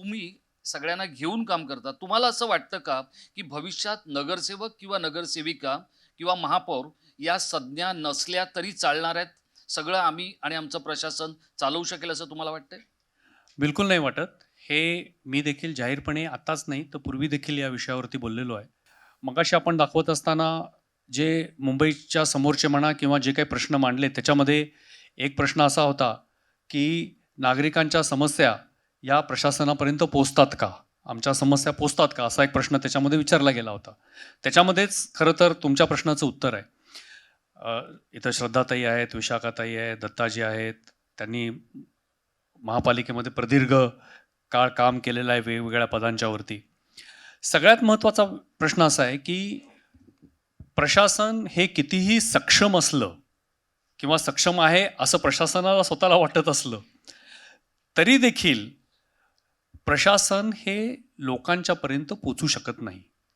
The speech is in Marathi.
तुम्ही सगळ्यांना घेऊन काम करता तुम्हाला असं वाटतं का की भविष्यात नगरसेवक किंवा नगरसेविका किंवा महापौर या संज्ञा नसल्या तरी चालणार आहेत? सगळं आम्ही आणि आमचं प्रशासन चालवू शकेल असं तुम्हाला वाटतंय? बिलकुल नाही वाटत. हे मी देखील जाहीरपणे आत्ताच नाही तर पूर्वी देखील या विषयावरती बोललेलो आहे. मगाशी आपण दाखवत असताना जे मुंबईच्या समोरचे म्हणा किंवा जे काही प्रश्न मांडले त्याच्यामध्ये एक प्रश्न असा होता की नागरिकांच्या समस्या या प्रशासनापर्यंत पोचतात का? आमच्या समस्या पोचतात का? असा एक प्रश्न त्याच्यामध्ये विचारला गेला होता. त्याच्यामध्येच खरं तर तुमच्या प्रश्नाचं उत्तर आहे. इथं श्रद्धाताई आहेत विशाखाताई आहेत दत्ताजी आहेत. त्यांनी महापालिकेमध्ये प्रदीर्घ काळ काम केलेलं आहे वेगवेगळ्या पदांच्यावरती सगळ्यात महत्त्वाचा प्रश्न असा आहे की प्रशासन हे कितीही सक्षम असलं किंवा सक्षम आहे असं प्रशासनाला स्वतःला वाटत असलं तरी देखील प्रशासन हे लोकांच्यापर्यंत पोचू शकत नाही.